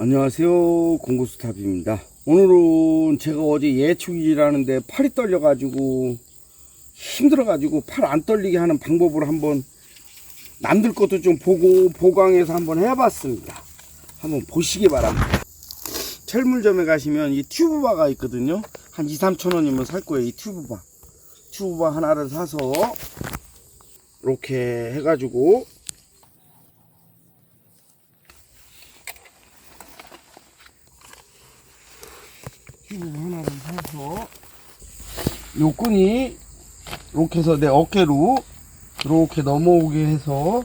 안녕하세요. 공구스탑입니다. 오늘은 제가 어제 예축일하는데 팔이 떨려 가지고 힘들어 가지고 팔 안 떨리게 하는 방법을 한번 남들 것도 좀 보고 보강해서 한번 해봤습니다. 한번 보시기 바랍니다. 철물점에 가시면 이 튜브바가 있거든요. 한 2, 3천 원이면 살 거예요 이 튜브바. 튜브바 하나를 사서 이렇게 해가지고 튜브 하나를 사서 요 끈이 이렇게 해서 내 어깨로 이렇게 넘어오게 해서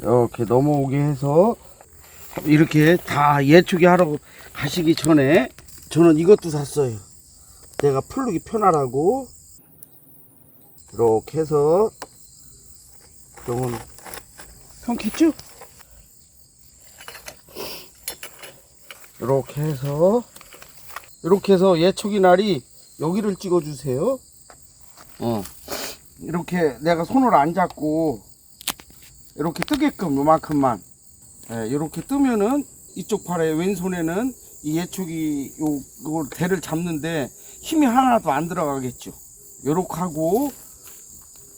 이렇게 넘어오게 해서 이렇게 다 예초기 하러 가시기 전에 저는 이것도 샀어요 내가 풀르기 편하라고 이렇게 해서 그러면 편겠죠? 이렇게 해서 이렇게 해서 예초기 날이 여기를 찍어 주세요. 어. 이렇게 내가 손을 안 잡고 이렇게 뜨게끔 요만큼만 예, 이렇게 뜨면은 이쪽 팔에 왼손에는 이 예초기 요 이걸 대를 잡는데 힘이 하나도 안 들어가겠죠. 요렇게 하고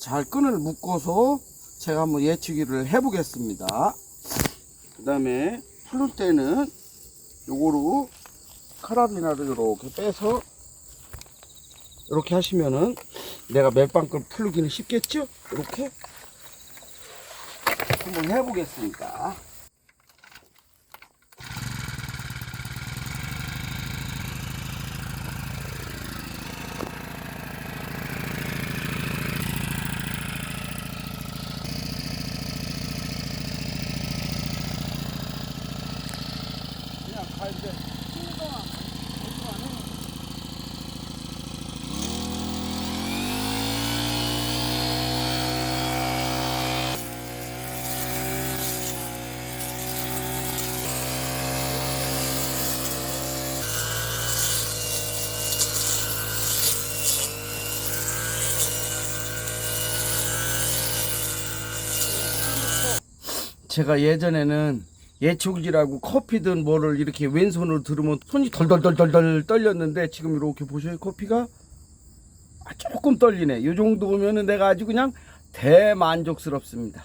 잘 끈을 묶어서 제가 한번 예치기를 해보겠습니다. 그 다음에 풀을 때는 요거로 카라비나를 이렇게 빼서 이렇게 하시면은 내가 멜빵걸 풀기는 쉽겠죠? 이렇게 한번 해보겠습니다. 그냥 가 이제 제가 예전에는 예초기라고 커피든 뭐를 이렇게 왼손으로 들으면 손이 덜덜덜덜덜 떨렸는데 지금 이렇게 보셔요. 커피가 아, 조금 떨리네. 이 정도면은 내가 아주 그냥 대만족스럽습니다